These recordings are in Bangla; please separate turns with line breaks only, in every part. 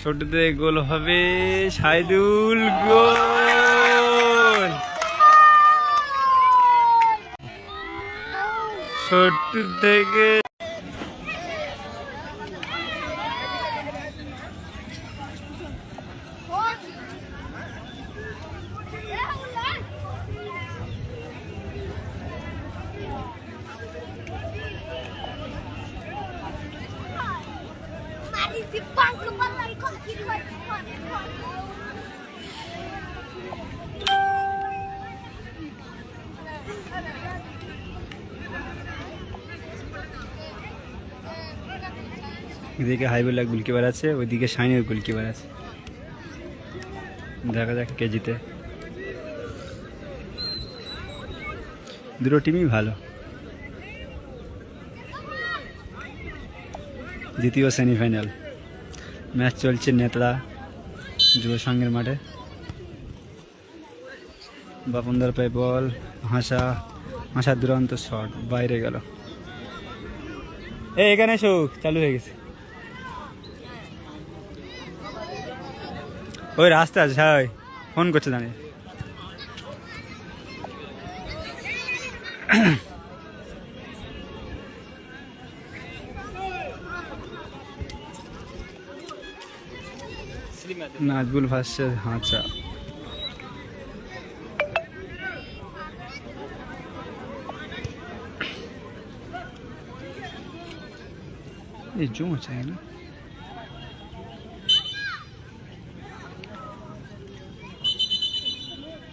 ছোটতে গোল হবে সাইদুল গোল। ছোট থেকে এদিকে হাইবুল্লাহ গোলকিপার আছে, ওইদিকে শাইনের গোলকিপার আছে। দেখা যাক কে জিতে। দুটো টিমই ভালো। দ্বিতীয় সেমিফাইনাল ম্যাচ চলছে নেতড়া যুব সংঘের মাঠে। বাপনদার পায়ে বল, হাসা, হাসার দুরন্ত শট বাইরে গেল। এই, এখানে সুখ চালু হয়ে গেছে। ওই রাস্তা আছে হ্যাঁ ফোন করছে দাঁড়িয়ে নাজবুল ভাসছে হাঁচা এই জমা চাই না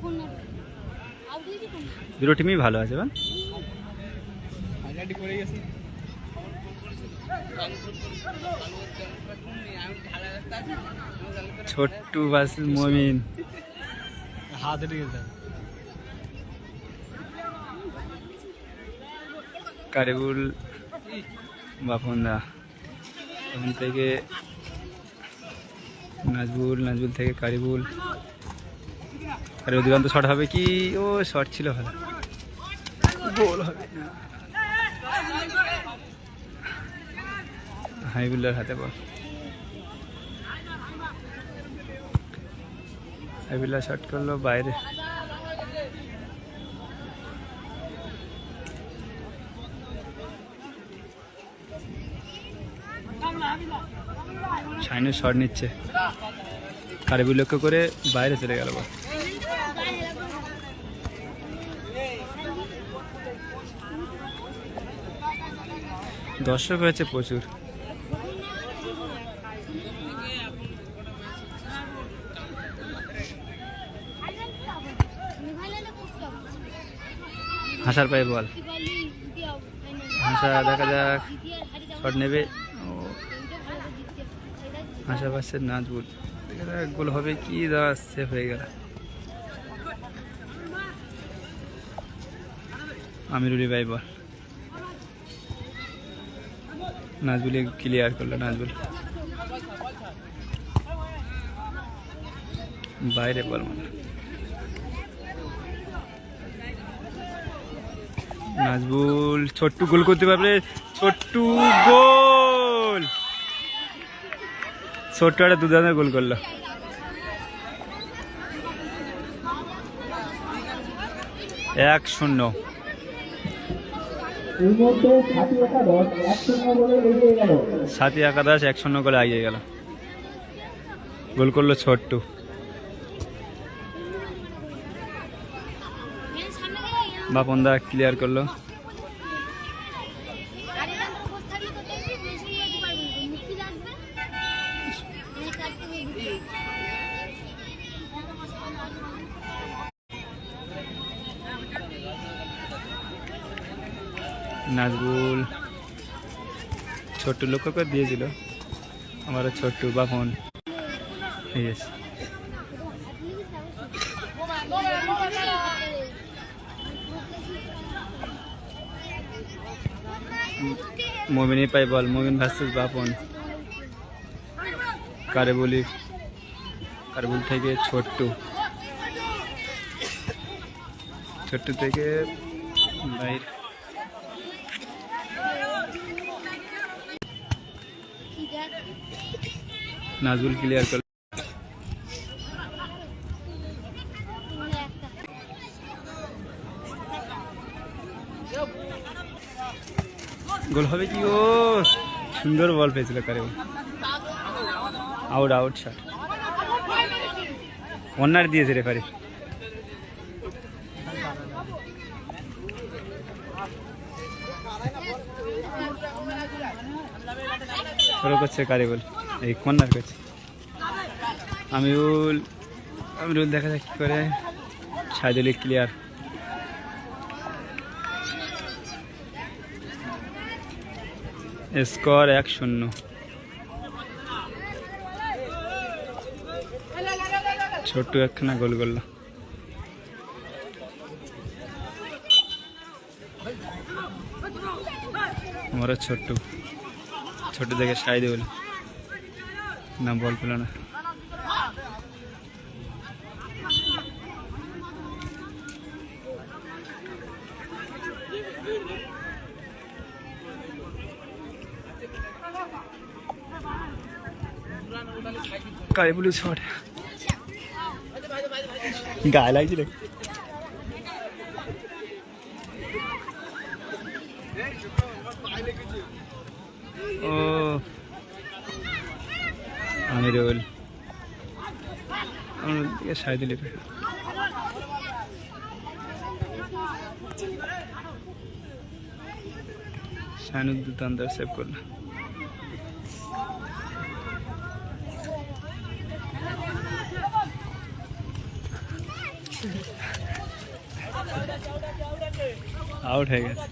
ফোন না আউট হয়েছে। কোন
দুটো টিমই ভালো আছে বা ছোট্টু বাস মমিন। ঢুকে কারিবুল বাপনদা থেকে নাজবুল নাজবুল থেকে কারিবুল। আর অধিকান্ত শট হবে কি? ও শট ছিল ভালো। গোল হবে হাইবুল্লার হাতে বল হাইবুল্লাহ শট করল বাইরে। শাইনের শট নিচ্ছে। কারিবুল লক্ষ্য করে বাইরে চলে গেল দর্শক হয়েছে প্রচুর। হাসার পায়ে বল। হাসা, দেখা যাক। শট নেবে। হাসা পাচ্ছে দেখা যাক, গোল হবে কি? দা সেফ হয়ে গেল। আমিরুলি ভাই বল। নাজবুলে ক্লিয়ার করল, নাজবুল। বাইরে বল মানে নাজবুল ছোট্টু গোল করতে পারবে। ছোট্টু গোল! ছোট্ট একটা দুধানের গোল করল। এক শূন্য।
সাথী একাদশ এক শূন্য
করে এগিয়ে গেল। গোল করল ছোট্টু বাপনদা ক্লিয়ার করল
আর এটা আমরা বসে থাকলে তো দেখবি বেশি যেতে পারবি না মুক্তি রাখবে মানে কাটতে হবে
নাজবুল। ছোট্ট লক্ষ্য করে দিয়েছিল। আমারও ছোট্ট বাপন। আছে মমিনই পাই বল, মমিন ভার্সেস বাপন। কারে কারেবুল কারবুল থেকে ছোট্টু। ছোট্ট থেকে বাইর। নাজবুল ক্লিয়ার করল
মানে একটা
গোল হবে কি ও সুন্দর বল পেয়েছিল কারে। আউট আউট শট অন্যার দিয়েছে রেফারি ফলো করছে কারিবল এই কর্নার করছে। আমিউল আমিরুল দেখা যাক কি করে। সাইদুলি ক্লিয়ার স্কোর এক শূন্য। ছোট্ট একখানা গোল করল। আমরা ছোট্ট। ছোট থেকে সাই দেবল। না, বল পেল না। কালীপুলি শট গায়ে লাগছে রে ও। আমিরুল। আমিরুল দিকে সেভ করল। আউট হয়ে গেছে।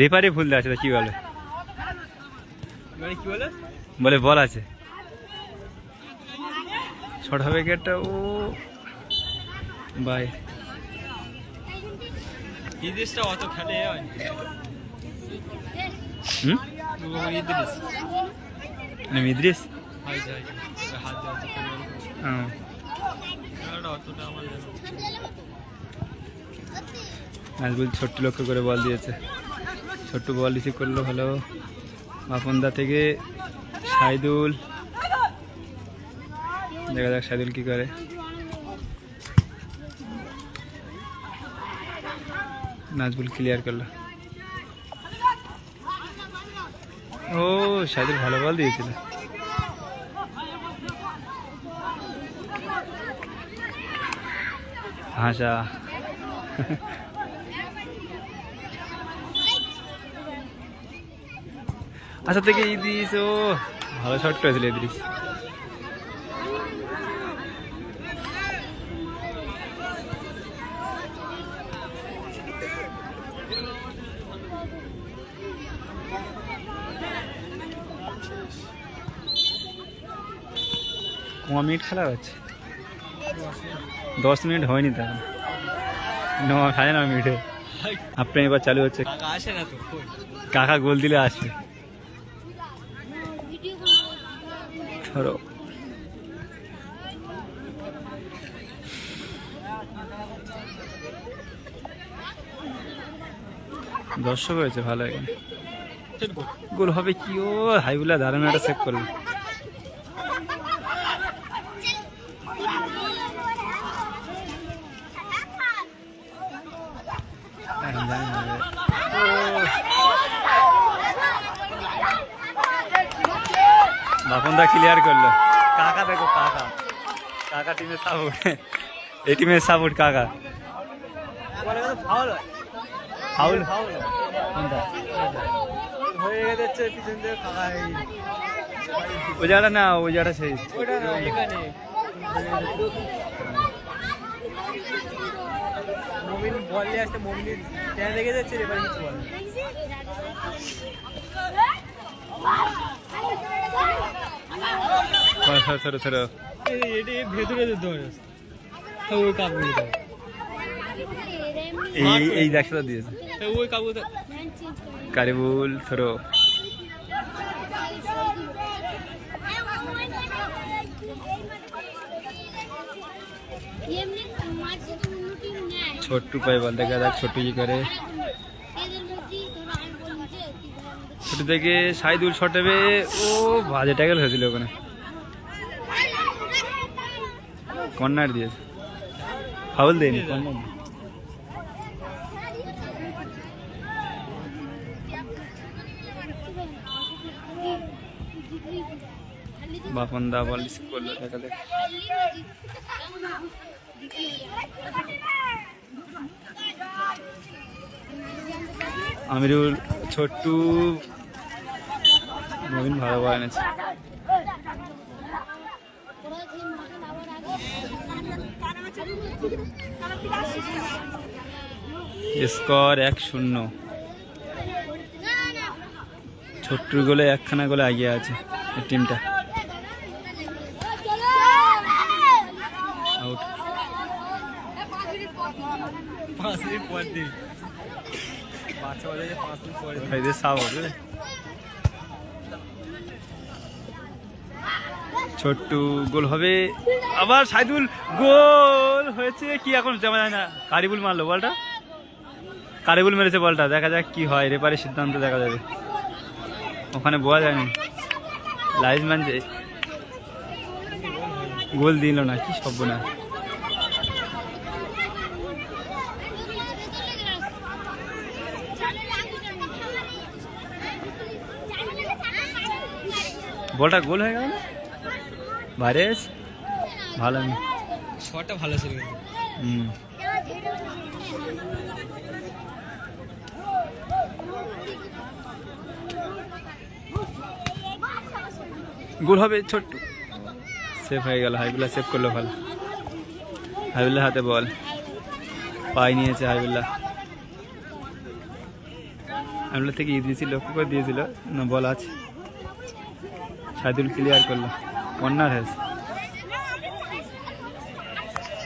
রেফারি ভুল দেওয়া আছে তো কি বলে?
মানে বলে?
বলে আছে। ছোট হবে ও। বাই
অত খেলে
হুম? নাম ইদ্রিস। নাজবুল ছোট্ট লক্ষ্য করে বল দিয়েছে। ছোট্ট বল রিসিভ করল ভালো মাপন্দা থেকে সাইদুল। দেখা যাক সাইদুল কি করে। নাজবুল ক্লিয়ার করল। ও সাইদুল ভালো বল দিয়েছিল। হাসা। আচ্ছা থেকে ইদ্রিস ও। ভালো শট করেছিল, ইদ্রিস। ক মিনিট খেলা হচ্ছে দশ মিনিট হয়নি তখন ন সাড়ে ন মিনিটে। আপনি এবার চালু হচ্ছে।
কাকা
গোল দিলে আসবে। ধরো। দর্শক হয়েছে ভালো এখানে গোল। হবে কি ও? হাইবুলা দারুণ একটা সেভ করল। বাপনদা ক্লিয়ার করল। কাকা দেখো কাকা। কাকা টিমের সাপোর্ট এই টিমের সাপোর্ট কাকা। ফাউল
হয়ে। গেছে পিছন দিয়ে কাকা
ওই জায়গাটা না ওই জায়গাটা সেই।
ওটা না এখানে। মমিন বল নিয়ে আসতে মমিন ট্যান লেগে যাচ্ছে এবার কিছু বলে এটি ভেতরে যেতে হবে ওই কাপড়
এই দিয়েছে
ওই কাপড়
কারিবুল
নেয়
ছোট্টু পাই বল দেখা যাক ছোট্টু কি করে
এদের মধ্যেই ধরো আমি বলছি যে কি বলে
থেকে সাইদুল শটেবে ও বাজে ট্যাগেল হয়েছিল ওখানে। কর্নার দিয়েছে ফাউল দেয়নি। কর্নার বাপন দা বল আমিরুল, ছোট্টু নবীন ভালো বল এনেছে স্কোর এক শূন্য। ছোট্ট গোলে একখানা গোলে এগিয়ে আছে এই টিমটা। আউট
পাঁচ মিনিট পর দিন। বাচ্চা বলে পাঁচ মিনিট পরে
সাপ হবে ছোট্টু গোল হবে। আবার সাইদুল, গোল হয়েছে। কি এখন জানা যায় না? কারিবুল মারলো বলটা। কারিবুল মেরেছে বলটা। দেখা যাক কি হয়। রেপারের সিদ্ধান্ত দেখা যাবে। ওখানে বোঝা যায়নি। লাইজম্যান যে গোল দিল না, কি সব না বলটা গোল হয়ে গেল না? ভাইরেস? ভালো
শটটা ভালো ছিল
হুম। গোল হবে ছোট্ট সেভ হয়ে গেল হাইবুল্লাহ সেভ করল ভালো। হাইবুল্লাহ হাতে বল পাই নিয়েছে হাইবুল্লাহ হাইবুল্লাহ থেকে ই দিয়েছিল লক্ষ্য করে দিয়েছিল না বল আছে। সাইদুল ক্লিয়ার করল। কর্নার হয়েছে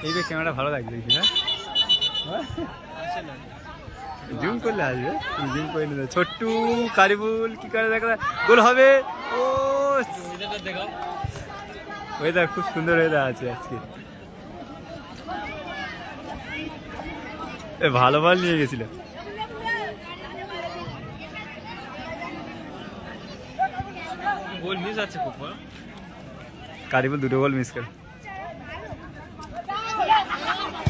এইবার ক্যামেরা ভালো লাগছে দেখছি না জুম করলে আসবে জুম করে নিতে ছোট্টু কারিবুল, কি করে দেখা? গোল হবে। ও ওয়েদার খুব সুন্দর ওয়েদার আছে আজকে। এ, ভালো বল নিয়ে গেছিল।
গোল মিস আছে খুব বড়।
কারিবুল দুটো বল মিস করে।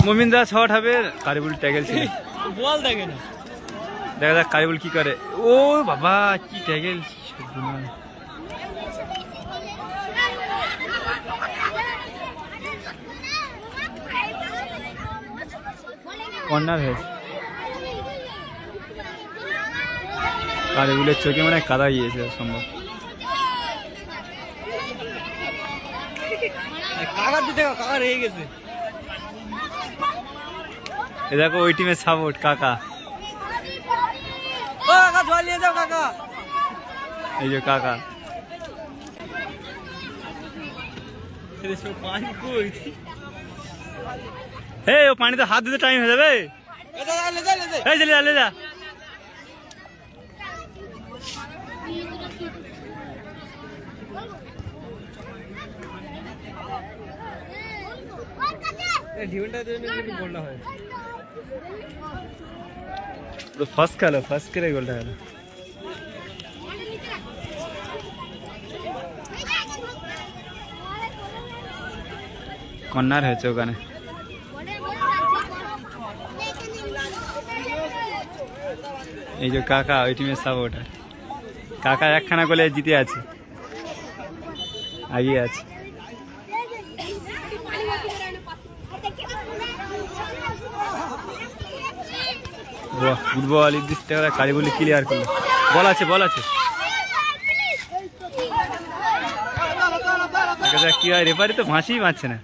মোমিন্দা শট হবে কারিবুল ট্যাগেল ছিল।
বল দেখে না।
দেখা যাক কারিবুল কি করে। ও বাবা কি ট্যাগেল। কর্নার হয়েছে। কারিবুলের চোখে মানে কাদা গিয়েছে সম্ভব।
কাকার দিতে কাকা রেগে গেছে
এ দেখো ওই টিমের সাপোর্ট কাকা
ও কাকা জল নিয়ে যাও কাকা
এই যে কাকা
এদের সব পানি কই
হে ও পানিতে হাত দিতে টাইম হয়ে যাবে
এ যা যা, লে যা লে যা
এই চলে যা লে যা
এই ঢিউনটা জন্য কিন্তু গোলটা হয়
তো ফার্স্ট খেলো ফার্স্ট করে গোলটা হলো। কর্নার হয়েছে ওখানে। এই যে কাকা, ওই টিমের সাপোর্টার কাকা একখানা গোলে জিতে আছে। আগিয়ে আছে। ফুটবল ইদ্দিস থেকে কারিগুলি ক্লিয়ার করল। বল আছে বল আছে। কি হয় রেফারি তো ভাসিই মারছে না।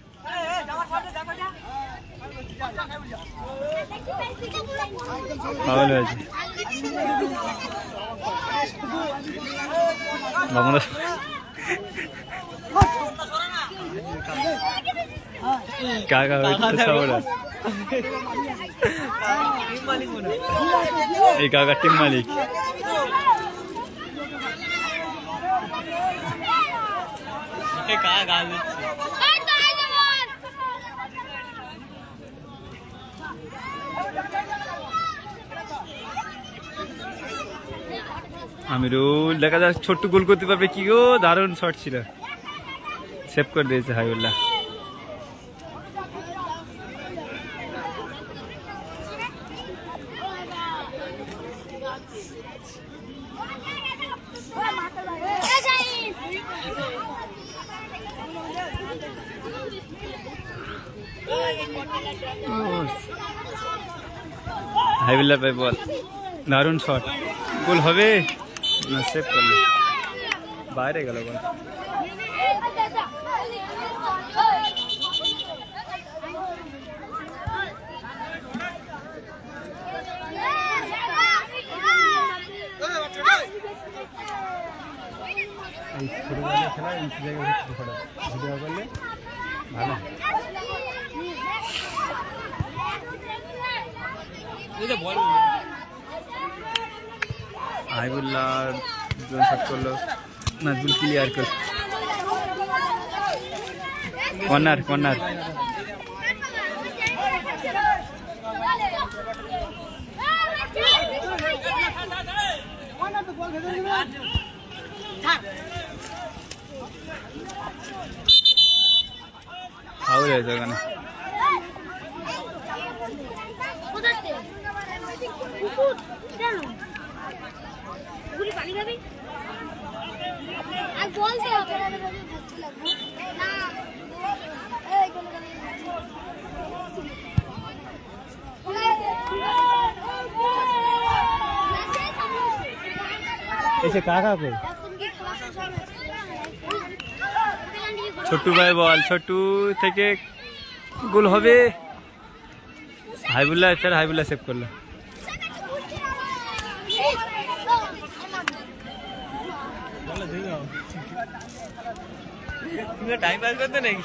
পাগল হয়েছে। বাবুরা কাকা সবরা। এই কাকা টিম মালিক আমিরুল দেখা যাক ছোট্ট গোল করতে পারবে কি গো? দারুণ শট ছিল। সেভ করে দিয়েছে হাইবুল্লাহ হাইবুল্লাহ ভাই বল। দারুণ শট গোল হবে? না সেভ করল। বাইরে গেল বল এই খেলা এই জায়গায় ভালো
এই যে বল
হাইবুল্লাহ শট করল নাজবুল ক্লিয়ার করল কর্নার কর্নার ফাউল হয়েছে ওখানে।
আর বলতে হবে না এই কোন
এসে কাকা কই ছোট্টু ভাই বল ছোট্টু থেকে গোল হবে। হাইবুল্লাহ স্যার হাইবুল্লাহ সেভ করল
বলো দিই না তুমি টাইম পাস করতে নাকি?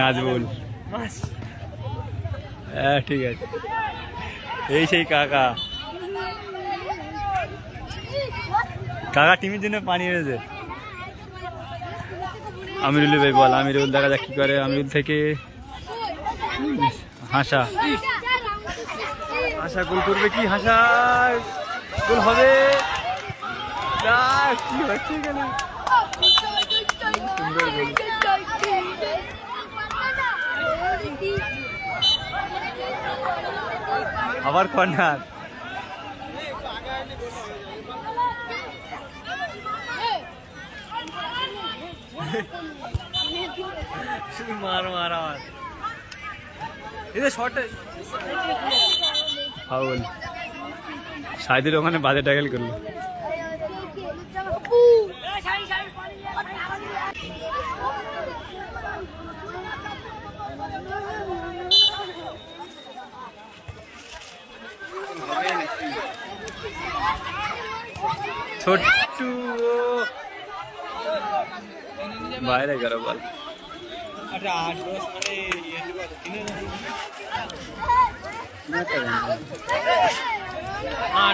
নাজবুল। হ্যাঁ ঠিক আছে। এই সেই কাকা। কাকা টিমের জন্য পানি এনেছে। আমিরুল ভাই বল আমিরুল দেখা যাক কি করে। আমিরুল থেকে হাসা। হাসা গোল করবে কি? হাসা। গোল হবে। না, কি হচ্ছে এখানে? সুন্দর আবার কর্নার।
মার মার আমার যে শর্ট
ফাউল সাইদের ওখানে বাজে ট্যাকেল করল ছোট্টু বাইরে গেল বল
আচ্ছা হ্যাঁ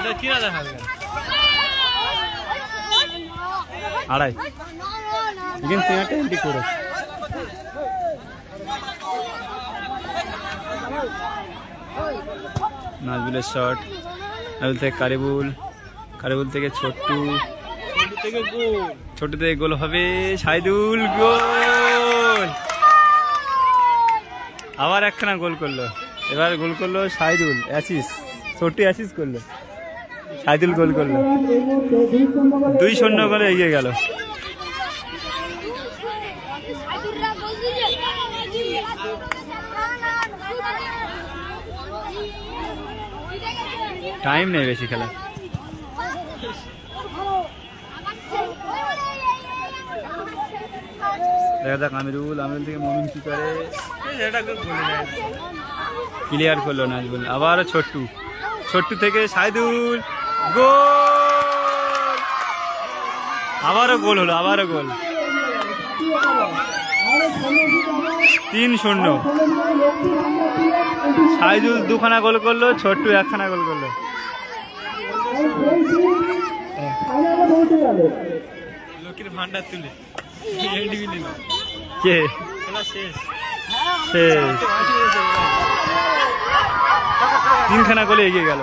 আড়াই। কিন্তু নাজবুলের শট নাজবুল থেকে কারিবুল কারিবুল থেকে ছোট্টু। ছোট থেকে গোল হবে সাইদুল, গোল! আবার একখানা গোল করল। এবার গোল করল সাইদুল, অ্যাসিস। ছোট্ট অ্যাসিস করল। সাইদুল গোল করল।
দুই শূন্য
করে এগিয়ে গেল। টাইম নেই বেশি খেলা দেখা যাক আমিরুল আমিরুল থেকে মমিন কি করে।
না।
ক্লিয়ার করল নাজবুল। আবারও ছোট্টু। ছোট্টু থেকে সাইদুল গোল! আবারও গোল হলো আবারও গোল। তিন শূন্য। সাইদুল দুখানা গোল করল ছোট্টু একখানা গোল করল।
লোকের ভান্ডার তুলে।
কে?
শেষ।
শেষ। তিনখানা গোলে এগিয়ে গেল।